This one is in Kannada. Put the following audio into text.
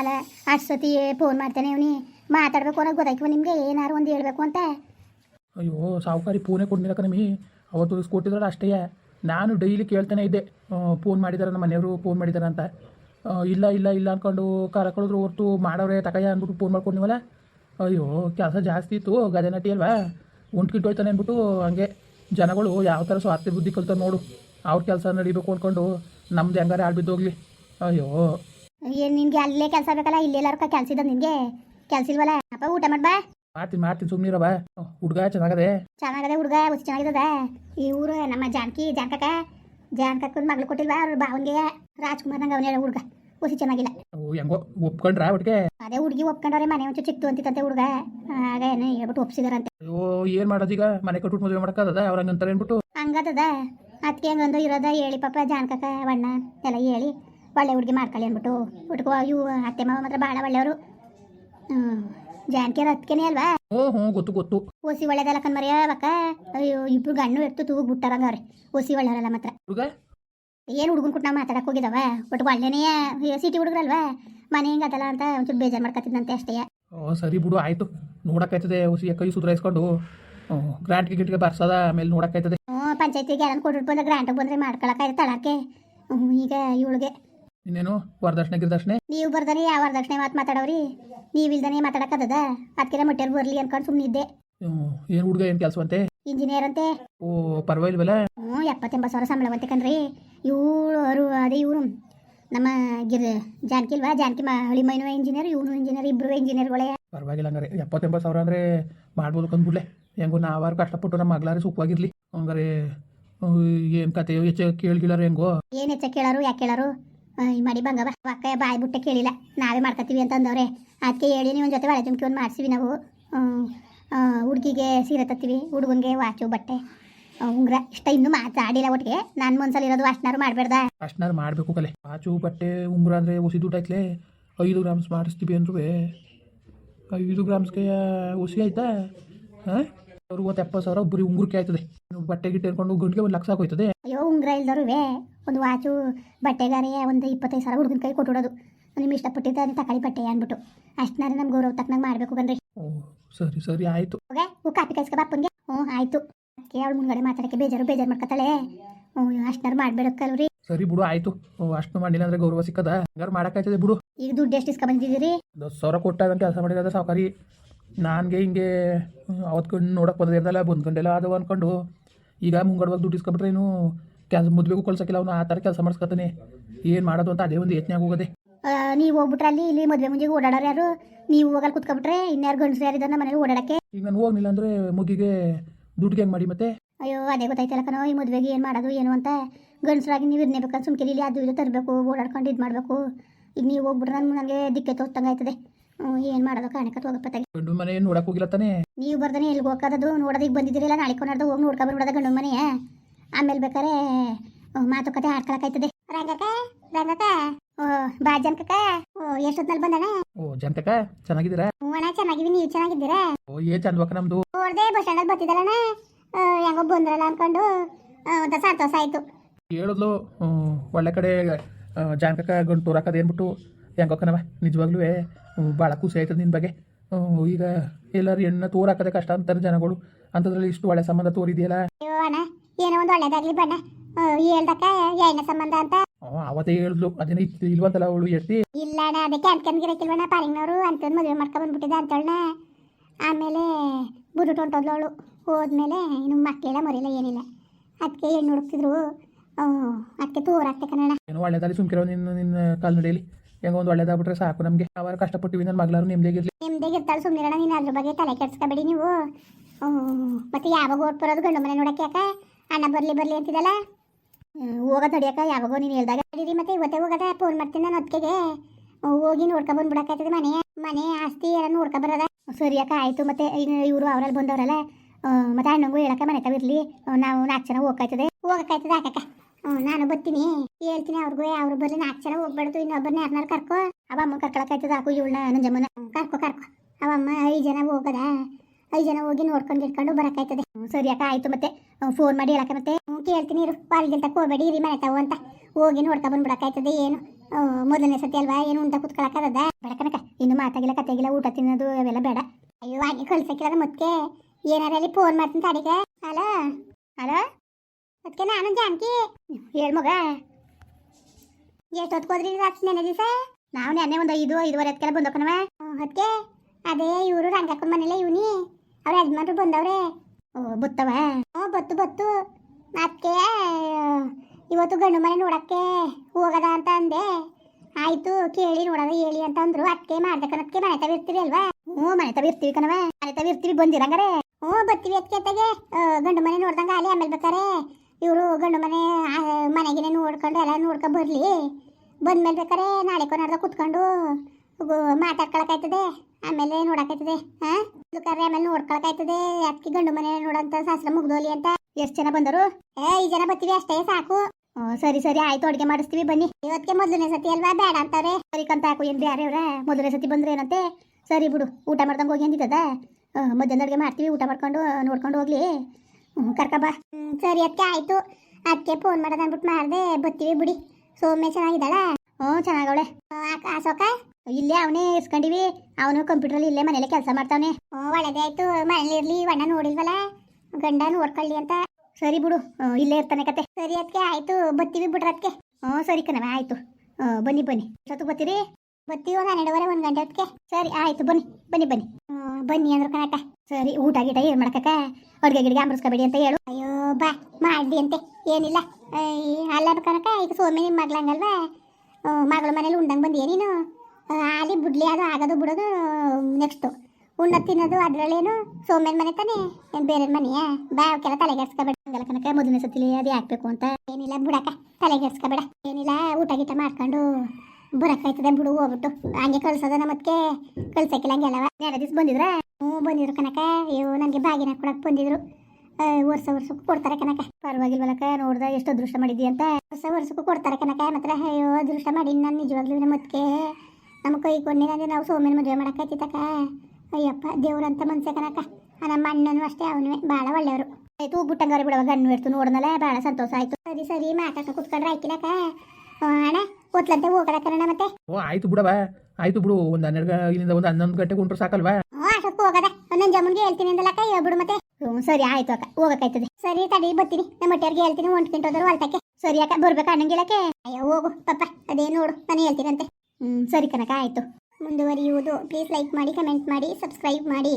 ಅಲ್ಲ, ಅಷ್ಟು ಫೋನ್ ಮಾಡ್ತಾನೆ ಅವನಿ ಮಾತಾಡ್ಬೇಕು ಅನ್ನೋದು ಗೊತ್ತಾಯ್ತು ನಿಮಗೆ, ಏನಾರು ಒಂದು ಹೇಳ್ಬೇಕು ಅಂತ. ಅಯ್ಯೋ, ಸಾವುಕಾರಿ ಫೋನೇ ಕೊಡ್ಲಿಲ್ಲ ಕಣಮಿ ಅವತ್ತು ಕೊಟ್ಟಿದ್ರಲ್ಲ ಅಷ್ಟೇ. ನಾನು ಡೈಲಿ ಕೇಳ್ತಾನೆ ಇದ್ದೆ. ಫೋನ್ ಮಾಡಿದಾರೆ ನಮ್ಮ ಮನೆಯವರು ಫೋನ್ ಮಾಡಿದಾರೆ ಅಂತ. ಇಲ್ಲ ಇಲ್ಲ ಇಲ್ಲ ಅಂದ್ಕೊಂಡು ಕರ ಕಳೆದ್ರು ಹೊರ್ತು ಮಾಡೋರೆ, ತಕಯ್ಯ ಅಂದ್ಬಿಟ್ಟು ಫೋನ್ ಮಾಡ್ಕೊಂಡಿವಲ್ಲ ಅಯ್ಯೋ, ಕೆಲಸ ಜಾಸ್ತಿ ಇತ್ತು, ಗದೆ ನಟಿ ಅಲ್ವಾ? ಹೋಯ್ತಾನೆ ಅಂದ್ಬಿಟ್ಟು ಹಂಗೆ. ಜನಗಳು ಯಾವ ಥರ ಸ್ವಾರ್ಥ ಬುದ್ಧಿ ಕಲ್ತಾರೆ ನೋಡು. ಅವ್ರ ಕೆಲಸ ನಡಿಬೇಕು ಅಂದ್ಕೊಂಡು ನಮ್ದು ಹೆಂಗಾರೆ ಆಳ್ಬಿದ್ದು ಹೋಗ್ಲಿ ಅಯ್ಯೋ. ಏನು ನಿನ್ಗೆ ಅಲ್ಲೇ ಕೆಲಸ ಬೇಕಲ್ಲ? ಇಲ್ಲೆಲ್ಲ ಎಲ್ಲಾರು ಕೆಲಸ ಇದ್ದ ನಿನ್ಗೆ? ಕೆಲಸ ಇಲ್ವಲ್ಲ ಅಪ್ಪ ಊಟ ಮಾಡ್ಬಾ ಮಾಡ್ತೀನಿ ಮಾಡ್ತೀನಿ ಬಾ. ಹುಡ್ಗ ಚೆನ್ನಾಗದೆ. ಚೆನ್ನಾಗದೆ ಹುಡುಗ ಹುಸಿ ಚೆನ್ನಾಗಿದ್ದದ? ಈ ಊರು ನಮ್ಮ ಜಾನಕಿ ಜಾನಕಕ್ಕ. ಜಾನಕಕ್ಕನ ಮಗಳು ಕೊಟ್ಟಿಲ್ವಾ? ಅವ್ರ ಭಾವನ್ಗೆ ರಾಜ್ಕುಮಾರ್ ನಂಗೆ ಅವನೇ ಹುಡುಗ. ಹುಸಿ ಚೆನ್ನಾಗಿಲ್ಲ. ಓ ಹೆಂಗೋ ಒಪ್ಕೊಂಡ್ರ ಒಟ್ಟಿಗೆ ಅದೇ ಹುಡುಗಿ ಒಪ್ಕೊಂಡ್ರೆ ಮನೆ ಒಂಚೂರು ಚಿಕ್ತು ಅಂತಿತ್ತಂತೆ ಹುಡುಗ. ಆಗ ಏನೋ ಹೇಳ್ಬಿಟ್ಟು ಒಪ್ಸಿದಾರಂತೆ. ಅಯ್ಯೋ ಏನು ಈಗ? ಮನೆ ಕೊಟ್ಬಿಟ್ಟು ಮದುವೆ ಮಾಡ್ಕದ ಅವ್ರ ಹಂಗಂತಾರೆ ಅಂದ್ಬಿಟ್ಟು. ಹಂಗದ ಅದಕ್ಕೆ ಹಂಗಂದು ಇರೋದ ಹೇಳಿ ಪಾಪ ಜಾನಕಕ್ಕ ಬಣ್ಣ ಎಲ್ಲ ಹೇಳಿ. ಒಳ್ಳೆ ಹುಡುಗಿ ಮಾಡ್ಕೊಳ್ಳಿ ಅಂದ್ಬಿಟ್ಟು ಹುಡುಗ ಇವು ಅತ್ತೆ ಮಾವ ಮಾತ್ರ ಭಾಳ ಒಳ್ಳೆಯವರು. ಹ್ಞೂ ಅತ್ಕೇನೆ ಅಲ್ವಾ? ಹ್ಞೂ ಹ್ಞೂ ಗೊತ್ತು ಗೊತ್ತು. ಓಸಿ ಒಳ್ಳೆದಲ್ಲ ಕಣ್ಮರಿಯ ಬಕ್ಕ ಅಯ್ಯೋ ಇಬ್ರು ಗಣ್ಣು ಎತ್ತು ತೂಗು ಬಿಟ್ಟಾರಂಗ ಅವ್ರಿ ಓಸಿ ಒಳ್ಳೆಯವರಲ್ಲ ಮಾತ್ರ. ಹುಡುಗ? ಏನು ಹುಡುಗನ್ ಕೊಟ್ಟು ನಾವು ಮಾತಾಡಕ್ಕೆ ಹೋಗಿದಾವ? ಒಟ್ಟು ಒಳ್ಳೆನೇ ಸಿಟಿ ಹುಡುಗರಲ್ವಾ ಮನೆ ಹಿಂಗತ್ತಲ್ಲ ಅಂತ ಒಂಚೂರು ಬೇಜಾರು ಮಾಡ್ಕೊತಿದ್ದಂತೆ ಅಷ್ಟೇ. ಓ ಸರಿ ಬಿಡು ಆಯಿತು. ನೋಡೋಕ್ಕಾಯ್ತದೆ ಓಸಿ ಕೈ ಸುಧಾರಿಸ್ಕೊಂಡು. ಗ್ರಾಂಟ್ ಗಿಟ್ಗೆ ಬರ್ಸದ ಆಮೇಲೆ ನೋಡೋಕ್ಕಾಯ್ತದೆ ಹ್ಞೂ ಪಂಚಾಯತಿಗೆ ಎಲ್ಲ ಕೊಟ್ಟು ಬಂದ್ರೆ ಗ್ರಾಂಟಿಗೆ ಬಂದರೆ ಮಾಡ್ಕೊಳಕ್ಕಾಯ್ತು ತಳಕ್ಕೆ. ಹ್ಞೂ ಈಗ ಇವಳಿಗೆ ಇನ್ನೇನು ವರದಕ್ಷಿಣೆ ಗಿರದಕ್ಷಿಣೆ? ನೀವು ಬರ್ದಾನೆ ಯಾವ ವರದಕ್ಷಿಣೆ ಮಾತು ಮಾತಾಡೋರಿ ನೀವು ಇಲ್ದಾನೆ ಮಾತಾಡಕ್ಕದ ಅದಕ್ಕೆಲ್ಲ ಮೊಟ್ಟೆಲ್ ಬರಲಿ ಅನ್ಕೊಂಡು ಸುಮ್ಮನಿದ್ದೆ ಏನು ಹುಡುಗ ಏನು ಕೆಲಸ ಅಂತೆ ಇಂಜಿನಿಯರ್ ಅಂತೆ. ಓ ಪರವಾಗಿಲ್ವಲ್ಲ? ಹ್ಞೂ ಎಪ್ಪತ್ತೆಂಬತ್ತು ಸಾವಿರ ಸಂಬಳ ಬಂತೆ ಕಣ್ರಿ. ಇವಳು ಅವರು ಅದೇ ಇವರು. ನಮ್ಮ ಗಿರ್ ಜಾನಕಿ ಅಲ್ವಾ ಜಾನಕಿ ಮ ಹಳಿ ಮೈನು ಇಂಜಿನಿಯರ್ ಇವನು ಇಂಜಿನಿಯರ್ ಇಬ್ಬರು ಇಂಜಿನಿಯರ್ಗಳೇ. ಪರವಾಗಿಲ್ಲ ಹಂಗಾರೆ. ಎಪ್ಪತ್ತೆಂಬತ್ತು ಸಾವಿರ ಅಂದರೆ ಮಾಡ್ಬೋದು ಕಂದ್ಬಿಡ್ಲೆ. ಹೆಂಗೋ ನಾವಾರು ಕಷ್ಟಪಟ್ಟು ನಮ್ಮ ಮಗಳಾರೆ ಸುಖವಾಗಿರ್ಲಿ. ಹಂಗಾರೆ ಏನ್ ಕತೆ ಹೆಚ್ಚು ಕೇಳ್ಗಿಳಾರು ಹೆಂಗೋ. ಏನು ಹೆಚ್ಚ ಕೇಳಾರು ಯಾಕೆ ಕೇಳೋರು? ಈ ಮಾಡಿ ಬಂಗವ ಅಕ್ಕ ಬಾಯಿ ಬುಟ್ಟೆ ಕೇಳಿಲ್ಲ. ನಾವೇ ಮಾಡ್ಕೊತೀವಿ ಅಂತ ಅಂದವ್ರೆ. ಅದಕ್ಕೆ ಹೇಳಿ ನೀವು ಜೊತೆ ಒಳ್ಳೆ ಜುಮ್ಕಿ ಒಂದು ಮಾಡಿಸಿವಿ ನಾವು. ಹುಡುಗಿಗೆ ಸೀರೆ ತತ್ತೀವಿ, ಹುಡುಗನಿಗೆ ವಾಚು, ಬಟ್ಟೆ ಉಂಗ್ರ. ಇಷ್ಟ ಇನ್ನೂ ಮಾತಾಡಿಲ್ಲ ಒಟ್ಟಿಗೆ. ನಾನು ಮನ್ಸಲ್ಲಿ ಇರೋದು ಅಷ್ಟನಾರು ಮಾಡಬೇಡ್ದ? ಅಷ್ಟನಾರು ಮಾಡಬೇಕು ಕಲೆ. ವಾಚು, ಬಟ್ಟೆ, ಉಂಗ್ರ ಅಂದರೆ ಉಸಿ ದುಡ್ಡು ಐದು ಗ್ರಾಮ್ಸ್ ಮಾಡಿಸ್ತೀವಿ ಅಂದ್ರೂ ಐದು ಗ್ರಾಮ್ಸ್ಗೆ ಉಸಿ ಆಯ್ತಾ? ಹಾಂ? ಅರುವತ್ತು ಎಪ್ಪತ್ತು ಸಾವಿರ ಬರೀ ಉಂಗುರಕ್ಕೆ ಆಯ್ತದೆ. ಬಟ್ಟೆ ಗಿಟ್ಟೆ ಇಟ್ಕೊಂಡು ಗಂಟೆಗೆ ಒಂದು ಲಕ್ಷ ಆಗೋಯ್ತದೆ ಅಯ್ಯೋ ಉಂಗುರ ಇಲ್ದರುವೆ ಒಂದು ವಾಚು ಬಟ್ಟೆಗಾರೆ ಒಂದು ಇಪ್ಪತ್ತೈದು ಸಾವಿರ ಹುಡುಗನ ಕೈ ಕೊಟ್ಟಿಡೋದು ನಿಮ್ಗೆ ಇಷ್ಟಪಟ್ಟಿದ್ದ ಅದು ತಕೊಳ್ಳಿ ಬಟ್ಟೆ ಅಂದ್ಬಿಟ್ಟು. ಅಷ್ಟನಾರು ನಮ್ಮ ಗೌರವ ತಕ್ಕನಾಗ ಮಾಡಬೇಕು ಕಣ್ರಿ. ಓ ಸರಿ ಸರಿ ಆಯ್ತು. ಹೋಗೆ ಹೂ ಕಾಪಿ ಕಾಯಿಸ್ಕೊ ಬಾಪನ್ಗೆ ಹ್ಞೂ ಆಯ್ತು. ಅದಕ್ಕೆ ಅವಳು ಮುಂಗಡೆ ಮಾತಾಡೋಕ್ಕೆ ಬೇಜಾರು ಬೇಜಾರು ಮಾಡ್ಕೊತಾಳೆ. ಹ್ಞೂ ಅಷ್ಟನಾರು ಮಾಡಬೇಡಕ್ಕಲ್ರಿ ಸರಿ ಬಿಡು ಆಯಿತು. ಅಷ್ಟು ಮಾಡಿಲ್ಲ ಅಂದ್ರೆ ಗೌರವ ಸಿಕ್ಕದ. ಹಂಗಾರು ಮಾಡೋಕ್ಕಾಯ್ತದೆ ಬಿಡು. ಈಗ ದುಡ್ಡು ಎಷ್ಟು ಇಸ್ಕೊ ಬಂದಿದ್ದೀರಿ? ಒಂದು ಹತ್ತು ಸಾವಿರ ಕೊಟ್ಟ ಅದನ್ನು ಕೆಲಸ ಮಾಡಿರೋದ ಸಾವುಕಾರಿ. ನನಗೆ ಹಿಂಗೆ ಅವತ್ತು ಕಣ್ಣು ನೋಡೋಕೆ ಬಂದಿದ್ದಲ್ಲ ಬಂದ್ಕೊಂಡೆಲ್ಲ ಅದು ಅಂದ್ಕೊಂಡು ಈಗ ಮುಂಗಡವಾಗಿ ದುಡ್ಡು ಇಸ್ಕೊಬಿಟ್ರೆ ಏನು ಕೆಲಸ ಮದುವೆಗೂ ಕಳ್ಸೋಕ್ಕಿಲ್ಲ ಅವನು ಆ ಥರ ಕೆಲಸ ಮಾಡಿಸ್ಕೊತಾನೆ. ಏನು ಮಾಡೋದು ಅಂತ ಅದೇ ಒಂದು ಯೋಚನೆ ಆಗೋಗದೆ. ನೀವು ಹೋಗ್ಬಿಟ್ರೆ ಅಲ್ಲಿ ಇಲ್ಲಿ ಮದುವೆ ಮುಂಜೆಗೆ ಓಡಾಡೋರು ಯಾರು? ನೀವು ಹೋಗಲ್ಲಿ ಕುತ್ಕೊಬಿಟ್ರೆ ಇನ್ಯಾರು ಗಂಡಸರು ಯಾರು ಮನೇಲಿ ಓಡಾಡಕ್ಕೆ? ಈಗ ನಾನು ಹೋಗ್ಲಿಲ್ಲ ಅಂದರೆ ಮುಗಿಗೆ ದುಡ್ಡು ಹೆಂಗೆ ಮಾಡಿ ಮತ್ತೆ? ಅಯ್ಯೋ ಅದೇ ಗೊತ್ತಾಯ್ತಲ್ಲ ಕಣೋ ಈ ಮದುವೆಗೆ ಏನು ಮಾಡೋದು ಏನು ಅಂತ. ಗಂಡಸರಾಗಿ ನೀವು ಇರ್ನೇಬೇಕಂತ ಸುಮ್ಕಿರಿ ಇಲ್ಲಿ ಅದು ಇದು ತರಬೇಕು ಓಡಾಡ್ಕೊಂಡು ಇದು ಮಾಡಬೇಕು. ಈಗ ನೀವು ಹೋಗ್ಬಿಟ್ರೆ ನಾನು ನನಗೆ ದಿಕ್ಕೆ ತೋರ್ತಂಗೆ ಆಯ್ತದೆ ಏನು ಮಾಡೋದು? ಕಾಣಕತ್ ಹೋಗಪ್ಪ ತೆಗಿ. ಗಂಡು ಮನೆ ನೋಡಕ್ ಹೋಗಿಲ್ಲ ತಾನೇ? ನೀವು ಬರ್ದನೆ ಎಲ್ಲಿ ಹೋಗೋದು ನೋಡೋದಕ್ಕೆ ಬಂದಿದ್ದೀರಿಲ್ಲ ನಾಳೆ ಕೊನಾಡ್ದು ಹೋಗಿ ನೋಡ್ಕೊ ನೋಡೋದ ಗಂಡು ಮನೆ. ಆಮೇಲೆ ಬೇಕಾರೆ ಆ, ಮಾತುಕತೆ ಆಡ್ಕೊಳಕಾಯ್ತದೆ. ರಂಗಕ್ಕ ರಂಗಕ್ಕ? ಓ ಬಾ ಜನಕಕ್ಕ. ಓ ಎಷ್ಟೊತ್ನಲ್ಲಿ ಬಂದಣ ಓ ಜಂತಕ ಚೆನ್ನಾಗಿದ್ದೀರಾ? ಹ್ಞೂ ಅಣ್ಣ ಚೆನ್ನಾಗಿವಿ ನೀವು ಚೆನ್ನಾಗಿದ್ದೀರಾ? ಓ ಏ ಚಂದ್ವಕ ನಮ್ದು. ನೋಡ್ದೆ ಬಸ್ ಸ್ಟ್ಯಾಂಡಲ್ಲಿ ಬರ್ತಿದ್ದಲ್ಲಣ್ಣ ಹೆಂಗೋ ಬಂದ್ರಲ್ಲ ಅನ್ಕೊಂಡು ಒಂಥ ಸಂತೋಷ ಆಯ್ತು. ಹೇಳಿದ್ಲು ಹ್ಮ್, ಒಳ್ಳೆ ಕಡೆ ಜಾನಕ ಗಂಡು ತೋರಾಕದ ಏನ್ಬಿಟ್ಟು ಹೆಂಗೋಕನವ ನಿಜವಾಗ್ಲೂ ಭಾಳ ಖುಷಿ ಆಯ್ತದೆ ನಿನ್ನ ಬಗ್ಗೆ. ಈಗ ಎಲ್ಲರೂ ಹೆಣ್ಣು ತೋರಾಕದೆ ಕಷ್ಟ ಅಂತಾರೆ ಜನಗಳು. ಅಂಥದ್ರಲ್ಲಿ ಇಷ್ಟು ಒಳ್ಳೆ ಸಂಬಂಧ ತೋರಿದೆಯಲ್ಲ. ಏನೋ ಒಂದು ಒಳ್ಳೇದಾಗ್ಲಿ ಬಣ್ಣ. ಹೇಳ್ದಕ್ಕ ಎಣ್ಣೆ ಸಂಬಂಧ ಅಂತ. ಅವ ಅವತ್ತೇ ಹೇಳಿದ್ಲು ಅದನ್ನ ಇತ್ತು ಇಲ್ವಂತಲ್ಲ ಅವಳು ಎತ್ತಿ. ಇಲ್ಲ ಅಣ್ಣ ಅದಕ್ಕೆ ಅನ್ಕೊಂಡ್ಗಿರಕ್ಕಿಲ್ವಣ್ಣ ಪಾರಿಂಗ್ನವರು ಅಂತ ಮದುವೆ ಮಾಡ್ಕೊ ಬಂದ್ಬಿಟ್ಟಿದ್ದ ಅಂತೇಳಣ ಆಮೇಲೆ ಬುರುಟ್ ಹೊಂಟೋದ್ಲು ಅವಳು. ಹೋದ್ಮೇಲೆ ಇನ್ನು ಮಕ್ಕಳಿಲ್ಲ ಮರಿಲ್ಲ ಏನಿಲ್ಲ. ಅದಕ್ಕೆ ಹೆಣ್ಣು ಹುಡುಕ್ತಿದ್ರು ಅದಕ್ಕೆ ತೋರಾಗ್ತೆ ಕನ್ನಡ ಏನೋ ಒಳ್ಳೇದಲ್ಲಿ ಸುಮ್ಕಿರೋ ನಿನ್ನ ನಿನ್ನ ಕಾಲ್ ನಡೆಯಲಿ ಹೆಂಗೋ ಒಂದು ಒಳ್ಳೇದಾಗ್ಬಿಟ್ರೆ ಸಾಕು ನಮಗೆ. ಯಾವಾಗ ಕಷ್ಟಪಟ್ಟಿವಿ ನನ್ನ ಮಗಳಾರು ನೆಮ್ಮದಿಯಾಗಿರ್ಲಿ ನಿಮ್ದೇ ಇರ್ತಾಳೆ ಸುಮ್ಮನೆ ನೀನು ಅದ್ರ ಬಗ್ಗೆ ತಲೆ ಕೆಡ್ಸ್ಕೊಬೇಡಿ ನೀವು. ಮತ್ತೆ ಯಾವಾಗ ಓಟ್ ಬರೋದು ಗಂಡು ಮನೆ ನೋಡಕ್ಕೆ ಯಾಕ? ಅಣ್ಣ ಬರ್ಲಿ, ಬರಲಿ ಅಂತಿದಲ್ಲ? ಹೋಗೋದು ತಡಿಯಕ ಯಾವಾಗೋ ನೀನು ಹೇಳ್ದಾಗ. ನಡೀರಿ, ಮತ್ತೆ ಇವತ್ತೇ ಹೋಗೋದ ಫೋನ್ ಮಾಡ್ತೀನಿ ನಾನು ಅದಕ್ಕೆ ಹೋಗಿ ನೋಡ್ಕೊಂಡ್ ಬಂದ್ಬಿಡಕ್ಕಾಯ್ತದೆ ಮನೆ. ಮನೆ ಆಸ್ತಿ ಎಲ್ಲ ನೋಡ್ಕೊ ಬರೋದ. ಸರಿ ಅಕ್ಕ, ಆಯ್ತು. ಮತ್ತೆ ಇವರು ಅವರಲ್ಲಿ ಬಂದವರಲ್ಲ. ಮತ್ತೆ ಅಣ್ಣಂಗೂ ಹೇಳಕ್ಕ ಮನೆ ತವಿರ್ಲಿ ನಾವು ನಾಲ್ಕು ಜನ ಹೋಗಕ್ಕಾಯ್ತದೆ ಹೋಗಕ್ಕಾಯ್ತದೆ, ಹಾಕಕ್ಕ. ನಾನು ಬರ್ತೀನಿ. ಹೇಳ್ತೀನಿ ಅವ್ರಿಗೂ, ಅವ್ರು ಬರ್ಲಿ ನಾಲ್ಕು ಜನ ಹೋಗ್ಬಾರ್ದು ಇನ್ನೊಬ್ಬರನ್ನ ಯಾರನ್ನಾರು ಕರ್ಕೊ. ಅವಮ್ಮ ಕರ್ಕೊಳಕಾಯ್ತದ ಹಾಕು ಇವಳನ್ನ ನಂಜಮ್ಮನ ಕರ್ಕೋ ಕರ್ಕೋ. ಅವಮ್ಮ ಐದು ಜನ ಹೋಗದ. ಐದು ಜನ ಹೋಗಿ ನೋಡ್ಕೊಂಡು, ಇಟ್ಕೊಂಡು ಬರಕಾಯ್ತದೆ ಸರಿ ಅಕ್ಕ, ಆಯ್ತು ಮತ್ತೆ. ಫೋನ್ ಮಾಡಿ ಹೇಳಕ್ಕ ಮತ್ತೆ. ಕೇಳ್ತೀನಿ ಇರು. ಪಾಲ್ಗಿಂತ ಹೋಗಬೇಡಿ, ಇರಿ ಮನೆ ತಾವು ಅಂತ. ಹೋಗಿ ನೋಡ್ಕೊ ಬಂದ್ಬಿಡಕ್ಕಾಯ್ತದೆ, ಏನು. ಮೊದಲನೇ ಸತಿ ಅಲ್ವಾ, ಏನು ಅಂತ ಕುತ್ಕೊಳಕ್ಕದ ಬಡಕನಕ ಇನ್ನು ಮಾತಾಗಿಲ್ಲ, ಕತೆಗಿಲ್ಲ, ಊಟ ತಿನ್ನೋದು ಅವೆಲ್ಲ ಬೇಡ. ಅಯ್ಯೋ, ಹಾಗೆ ಕಳ್ಸಕ್ಕಿಲ್ಲ ಮತ್ತೆ. ಏನಾರ ಅಲ್ಲಿ ಫೋನ್ ಮಾಡ್ತೀನಿ ಅಡಿಗೆ ಹಲೋ ಹಲೋ ಅದಕ್ಕೆ ನಾನು ಜಾನಕಿ, ಹೇಳ್ ಮಗ. ಎಷ್ಟು ಹೊತ್ಕೋದ್ರಿ ರಾತ್ರಿ ನೆನೆ ದಿವಸ? ನಾವು ನೆನ್ನೆ ಒಂದು ಐದು, ಐದುವರೆ ಹೊತ್ಕೆಲ್ಲ ಬಂದಕ್ಕನವ ಅದಕ್ಕೆ ಅದೇ ಇವರು ರಂಗಕ್ಕನ ಮನೇಲೆ ಇವನಿ. ಅವ್ರ ಯಜಮಾನ್ರು ಬಂದವ್ರೆ. ಓ, ಬತ್ತವ? ಓ, ಬತ್ತು ಬತ್ತು. ಅದಕ್ಕೆ ಇವತ್ತು ಗಂಡು ಮನೆ ನೋಡಕ್ಕೆ ಹೋಗದ ಅಂತ ಅಂದೆ. ಆಯ್ತು, ಕೇಳಿ ನೋಡೋದ, ಹೇಳಿ ಅಂತ ಅಂದ್ರು. ಅದಕ್ಕೆ ಮಾಡ್ಬೇಕನ್ನೋದಕ್ಕೆ ಮನೆ ತವ ಇರ್ತೀವಿ ಅಲ್ವಾ? ಹ್ಞೂ ಮನೆ ತವ ಇರ್ತೀವಿ ಕಣವ. ಮನೆ ತವ ಇರ್ತೀವಿ ಬಂದಿರಂಗಾರೆ. ಹ್ಞೂ ಬರ್ತೀವಿ ಅದಕ್ಕೆ ಅತ್ತಗೆ. ಗಂಡು ಮನೆ ನೋಡ್ದಂಗ ಅಲ್ಲಿ ಆಮೇಲೆ ಬೇಕಾರೆ. ಇವರು ಗಂಡು ಮನೆ ಮನೆಗಿನ ನೋಡ್ಕೊಂಡು ಎಲ್ಲ ಬರ್ಲಿ ಬರಲಿ. ಬಂದ್ಮೇಲೆ ಬೇಕಾರೆ ನಾಳೆ ಕೊನಾಡ್ದ ಕುತ್ಕೊಂಡು ಮಾತಾಡ್ಕೊಳಕಾಯ್ತದೆ. ಆಮೇಲೆ ನೋಡಕಾಯ್ತದೆ ಹಾ ಆಮೇಲೆ ನೋಡ್ಕೊಳಕಾಯ್ತದೆ. ಅದಕ್ಕೆ ಗಂಡು ಮನೆ ನೋಡಂತ ಸಾಸ್ರ ಮುಗ್ದೋಲಿ ಅಂತ. ಎಷ್ಟು ಜನ ಬಂದರು? ಏ, ಈ ಜನ ಬರ್ತೀವಿ ಅಷ್ಟೇ, ಸಾಕು. ಸರಿ ಸರಿ, ಆಯ್ತು, ಅಡುಗೆ ಮಾಡಿಸ್ತೀವಿ, ಬನ್ನಿ. ಇವತ್ತಿಗೆ ಮೊದಲನೇ ಸತಿ ಅಲ್ವಾ? ಬೇಡ ಅಂತಾರೆ ಸರಿ, ಕಂತ ಹಾಕು, ಏನು ಬೇರೆ ಅವ್ರ ಮೊದಲನೇ ಸತಿ ಬಂದ್ರೆ ಏನಂತೆ? ಸರಿ ಬಿಡು, ಊಟ ಮಾಡ್ದಂಗೆ ಹೋಗಿ ಅಂದಿದ್ದದ? ಮಧ್ಯಾಹ್ನ ಅಡುಗೆ ಮಾಡ್ತೀವಿ, ಊಟ ಮಾಡ್ಕೊಂಡು, ನೋಡ್ಕೊಂಡು ಹೋಗ್ಲಿ. ಹ್ಞೂ ಕರ್ಕ ಬಾ. ಹ್ಮ್, ಸರಿ ಅದಕ್ಕೆ ಆಯ್ತು. ಅದಕ್ಕೆ ಫೋನ್ ಮಾಡೋದು ಅಂದ್ಬಿಟ್ಟು ಮಾಡಿದೆ ಬರ್ತೀವಿ ಬಿಡಿ. ಸೌಮ್ಯ ಚೆನ್ನಾಗಿದ್ದಾಳ? ಹ್ಞೂ ಚೆನ್ನಾಗವಳೆ. ಅಶೋಕ? ಇಲ್ಲೇ ಅವನೇ ಇಸ್ಕೊಂಡಿವಿ ಅವನು ಕಂಪ್ಯೂಟರ್ ಇಲ್ಲೇ ಮನೇಲಿ ಕೆಲಸ ಮಾಡ್ತಾವನೆ. ಹ್ಞೂ ಒಳ್ಳೇದೇ ಆಯ್ತು. ಮನೇಲಿ ಇರ್ಲಿ ಅಣ್ಣ ನೋಡಿಲ್ವಲ್ಲ? ಗಂಡ ನೋಡ್ಕೊಳ್ಳಿ ಅಂತ. ಸರಿ ಬಿಡು. ಇಲ್ಲೇ ಇರ್ತಾನೆ ಕತೆ. ಸರಿ ಅದಕ್ಕೆ ಆಯ್ತು. ಬತ್ತೀವಿ ಬಿಡ್ರ ಅದಕ್ಕೆ ಹ್ಞೂ ಸರಿ ಕಣವ ಆಯ್ತು. ಬನ್ನಿ ಬನ್ನಿ. ಸತ್ತು ಬರ್ತೀರಿ ಬತ್ತೀವಿ ಒಂದು ಹನ್ನೆರಡುವರೆ ಒಂದು ಗಂಟೆ ಹೊತ್ತಿಗೆ. ಸರಿ ಆಯ್ತು ಬನ್ನಿ ಬನ್ನಿ ಬನ್ನಿ. ಬನ್ನಿ ಅಂದ್ರು ಕಣಕ್ಕ. ಸರಿ, ಊಟ ಗೀಟ ಏನು ಮಾಡಕ್ಕ ಅಡುಗೆ ಗಿಡಿಗೆ ಅಂಬರ್ಸ್ಕೊಬೇಡಿ ಅಂತ ಹೇಳು. ಅಯ್ಯೋ, ಬಾ, ಮಾಡ್ದಿ ಅಂತೆ. ಏನಿಲ್ಲ. ಅಲ್ಲ ಕಣಕ್ಕ, ಈಗ ಸೋಮೆ ನಿಮ್ಮ ಮಗ್ಳಂಗಲ್ವಾ ಮಗಳ ಮನೇಲಿ ಉಂಡಂಗೆ ಬಂದಿಯೇ ನೀನು? ಆಲಿ ಬಿಡ್ಲಿ ಅದು ಆಗೋದು ಬಿಡೋದು, ನೆಕ್ಸ್ಟು. ಉಣ್ಣ ತಿನ್ನೋದು ಅದ್ರಲ್ಲೇನು? ಸೋಮ್ಯನ ಮನೆ ತಾನೇ? ಏನು ಬೇರೆ ಮನೆಯಾ? ಬಾ ಅವಕ್ಕೆಲ್ಲ ತಲೆಗೆಡ್ಸ್ಕೊಬೇಡ ಹಂಗಲ್ಲ ಕನಕ ಮೊದಲನೇ ಸತಿಲಿ ಅದು ಹಾಕ್ಬೇಕು ಅಂತ. ಏನಿಲ್ಲ ಬಿಡಕ್ಕ ತಲೆಗೆಡ್ಸ್ಕೊಬೇಡ ಏನಿಲ್ಲ, ಊಟ ಗೀಟ ಮಾಡ್ಕೊಂಡು ಬರಕಾಯ್ತದೆ ಬಿಡು ಹೋಗ್ಬಿಟ್ಟು. ಹಂಗೆ ಕಳ್ಸೋದನ ಮತ್ತೆ ಕಳ್ಸಕ್ಕಿಲ್ಲ ಹಂಗೆಲ್ಲವ ಎರಡು ದಿವಸ ಬಂದಿದ್ರ? ಹ್ಞೂ ಬಂದಿದ್ರು ಕನಕ ಅಯ್ಯೋ ನನಗೆ ಬಾಗಿನ ಕೊಡಕ್ಕೆ ಬಂದಿದ್ರು. ವರ್ಷ ವರ್ಷಕ್ಕೂ ಕೊಡ್ತಾರೆ ಕನಕ ಪರವಾಗಿಲ್ವಲ್ಲಕ ನೋಡ್ದ ಎಷ್ಟು ಅದೃಷ್ಟ ಮಾಡಿದ್ದಿ ಅಂತ. ವರ್ಷ ವರ್ಷಕ್ಕೂ ಕೊಡ್ತಾರೆ ಕನಕ ಮಾತ್ರ ಅಯ್ಯೋ ಅದೃಷ್ಟ ಮಾಡಿ ನಾನು ನಿಜವಾಗ್ಲೂ ಮತ್ತೆ ನಮ್ಮ ಕೈ ಕೊಂಡಿನಂದ್ರೆ ನಾವು ಸೋಮೇನ ಮದುವೆ ಮಾಡೋಕ್ಕಾಯ್ತಿತ್ತಕ್ಕ ಅಯ್ಯಪ್ಪ ದೇವ್ರಂತ ಮನ್ಸೆ ಕನಕ ನಮ್ಮ ಅಣ್ಣನೂ ಅಷ್ಟೇ ಅವನು ಭಾಳ ಒಳ್ಳೆಯವರು. ಆಯ್ತು ಬಿಟ್ಟಂಗಾರ ಬಿಡವ ಗಣ್ಣು ಇರ್ತು ನೋಡ್ನಲ್ಲ ಭಾಳ ಸಂತೋಷ ಆಯ್ತು. ಸರಿ ಸರಿ ಮಾತಾಡ್ಕೊಂಡು ಕುತ್ಕೊಂಡ್ರೆ ಆಯ್ಕಿಲ್ಲಕ್ಕ ಆ, ಅಣ್ಣ ಹೋಗೋಣ ಕಣ ಮತ್ತೆ? ಓ ಆಯ್ತು ಬಿಡವ ಆಯ್ತು ಬಿಡು ಒಂದು ಹನ್ನೆರಡು ಇಲ್ಲಿಂದ ಒಂದು ಹನ್ನೊಂದು ಗಂಟೆ ಕುಂಟ್ರೆ ಸಾಕಲ್ವಾ? ಹ್ಞೂ ಅಷ್ಟಕ್ಕೆ ಹೋಗದ. ಒಂದೊಂದ್ ಜಮನ್ಗೆ ಹೇಳ್ತೀನಿ ಅಂದಲ್ಲಕ್ಕ ಹೇಳ್ಬಿಡು ಮತ್ತೆ. ಹ್ಞೂ ಸರಿ ಆಯ್ತು ಅಕ್ಕ ಹೋಗಕ್ಕಾಯ್ತದೆ. ಸರಿ ತಡಿ ಬರ್ತೀನಿ. ನಮ್ಮ ಹೊಟ್ಟೆಯವ್ರಿಗೆ ಹೇಳ್ತೀನಿ ಒಂಟು ಗಂಟೆ ಹೋದ್ರು ಹೊಲ್ತಕ್ಕೆ. ಸರಿ ಅಕ್ಕ ಬರ್ಬೇಕಾ ಅಣ್ಣಂಗಿಲ್ಲಕ್ಕೆ ಅಯ್ಯೋ ಹೋಗು ಪಪ್ಪ ಅದೇ ನೋಡು ನಾನು ಹೇಳ್ತೀನಂತೆ ಹ್ಮ್ ಸರಿ ಕನಕ ಆಯ್ತು. ಮುಂದುವರಿಯುವುದು ಪ್ಲೀಸ್ ಲೈಕ್ ಮಾಡಿ ಕಮೆಂಟ್ ಮಾಡಿ ಸಬ್ಸ್ಕ್ರೈಬ್ ಮಾಡಿ.